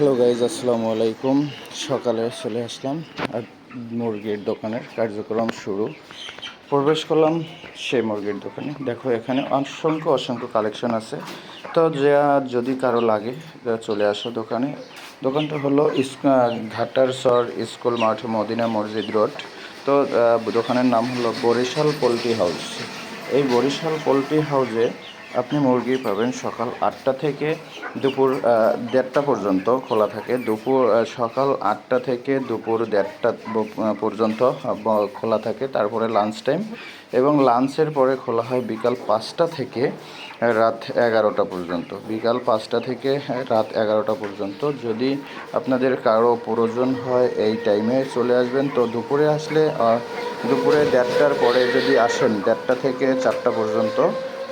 Hello guys আসসালামু আলাইকুম। সকালে চলে আসলাম, আর মুরগির দোকানের কার্যক্রম শুরু। প্রবেশ করলাম সেই মুরগির দোকানে। দেখো, এখানে অসংখ্য অসংখ্য কালেকশন আছে। তো যা যদি কারও লাগে চলে আসো দোকানে। দোকানটা হলো ঘাটার সর স্কুল মাঠ, মদিনা মসজিদ রোড। তো দোকানের নাম হলো বরিশাল পোলট্রি হাউস। এই বরিশাল পোলট্রি হাউসে আপনি মুরগি পাবেন সকাল আটটা থেকে দুপুর দেড়টা পর্যন্ত খোলা থাকে। দুপুর সকাল আটটা থেকে দুপুর দেড়টা পর্যন্ত খোলা থাকে। তারপরে লাঞ্চ টাইম এবং লাঞ্চের পরে খোলা হয় বিকাল পাঁচটা থেকে রাত এগারোটা পর্যন্ত। বিকাল পাঁচটা থেকে রাত এগারোটা পর্যন্ত। যদি আপনাদের কারও প্রয়োজন হয় এই টাইমে চলে আসবেন, তো দুপুরে আসলে দুপুরে দেড়টার পরে যদি আসেন, দেড়টা থেকে চারটা পর্যন্ত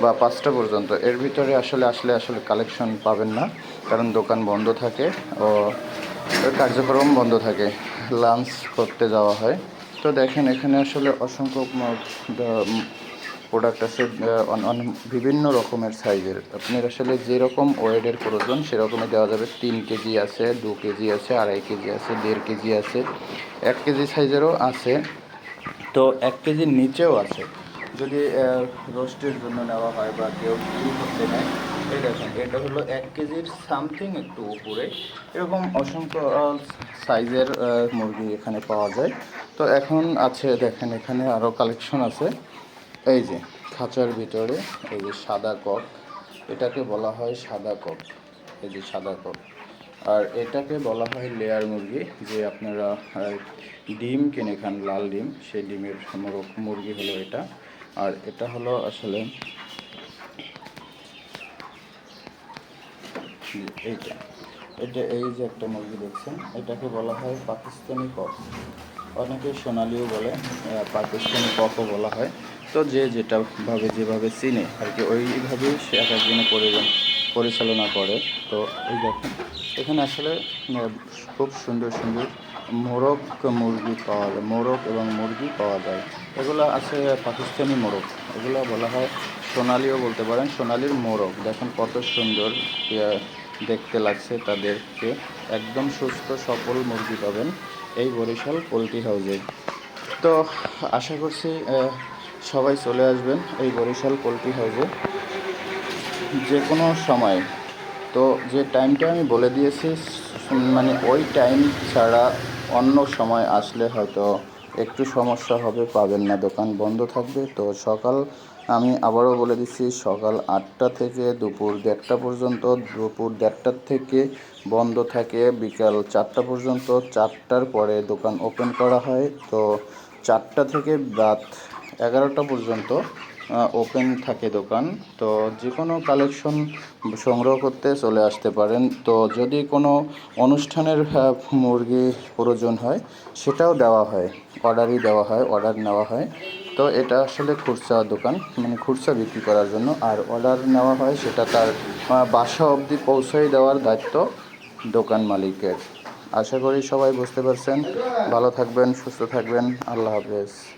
বা পাঁচটা পর্যন্ত। এর ভিতরে আসলে আসলে আসলে কালেকশন পাবেন না, কারণ দোকান বন্ধ থাকে ও কার্যক্রম বন্ধ থাকে লাঞ্চ করতে যাওয়া হয়। তো দেখেন, এখানে আসলে অসংখ্য প্রোডাক্ট আছে বিভিন্ন রকমের সাইজের আপনার আসলে যেরকম ওয়েটের প্রয়োজন, সেরকমই দেওয়া যাবে। তিন কেজি আছে, দু কেজি আছে, আড়াই কেজি আছে, দেড় কেজি আছে, এক কেজি সাইজেরও আছে। তো এক কেজির নিচেও আছে। যদি রোস্টের জন্য নেওয়া হয় বা কেউ কি করতে নেয়, এই দেখেন, এটা হলো এক কেজির সামথিং একটু উপরে। এরকম অসংখ্য সাইজের মুরগি এখানে পাওয়া যায়। তো এখন আছে, দেখেন, এখানে আরও কালেকশন আছে। এই যে, খাঁচার ভিতরে এই যে সাদা কক, এটাকে বলা হয় সাদা কক। এই যে সাদা কক। আর এটাকে বলা হয় লেয়ার মুরগি, যে আপনারা ডিম কিনে খান, লাল ডিম, সেই ডিমের মুরগি হলো এটা। আর এটা হলো আসলে এইটা? এটা এই যে একটা মুরগি দেখছেন, এটাকে বলা হয় পাকিস্তানি কক। অনেকে সোনালিও বলে পাকিস্তানি ককও বলা হয়। তো যে যেটা ভাবে যেভাবে চিনে, আর কি ওইভাবেই সে এক একজনে পরি- পরিচালনা করে। তো এই দেখুন এখানে আসলে খুব সুন্দর সুন্দর মোরগ মুরগি পাওয়া যায়, মোরগ এবং মুরগি পাওয়া যায়। এগুলো আছে পাকিস্তানি মোরগ। এগুলো বলা হয় সোনালিও বলতে পারেন, সোনালির মোরগ। দেখেন কত সুন্দর দেখতে লাগছে তাদেরকে। একদম সুস্থ, সফল মুরগি পাবেন এই বরিশাল পোলট্রি হাউসে। তো আশা করছি সবাই চলে আসবেন এই বরিশাল পোলট্রি হাউসে। যে কোনো সময়। তো যে টাইমটা আমি বলে দিয়েছি মানে ওই টাইম ছাড়া অন্য সময় আসলে হয়তো একটু সমস্যা হবে, পাবেন না, দোকান বন্ধ থাকবে। তো সকাল আমি আবারও বলে দিচ্ছি, সকাল আটটা থেকে দুপুর দেড়টা পর্যন্ত, দুপুর দেড়টার থেকে বন্ধ থাকে, বিকাল চারটা পর্যন্ত, চারটার পরে দোকান ওপেন করা হয়। তো চারটা থেকে রাত এগারোটা পর্যন্ত ওপেন থাকে দোকান, তো যে কোনো কালেকশন সংগ্রহ করতে চলে আসতে পারেন। তো যদি কোনো অনুষ্ঠানের মুরগি প্রয়োজন হয়, সেটাও দেওয়া হয় অর্ডারই দেওয়া হয় অর্ডার নেওয়া হয়। তো এটা আসলে খুচরা দোকান মানে খুচরা বিক্রি করার জন্য। আর অর্ডার নেওয়া হয়, সেটা তার বাসা অবধি পৌঁছাই দেওয়ার দায়িত্ব দোকান মালিকের। আশা করি সবাই বুঝতে পারছেন। ভালো থাকবেন, সুস্থ থাকবেন। আল্লাহ হাফেজ।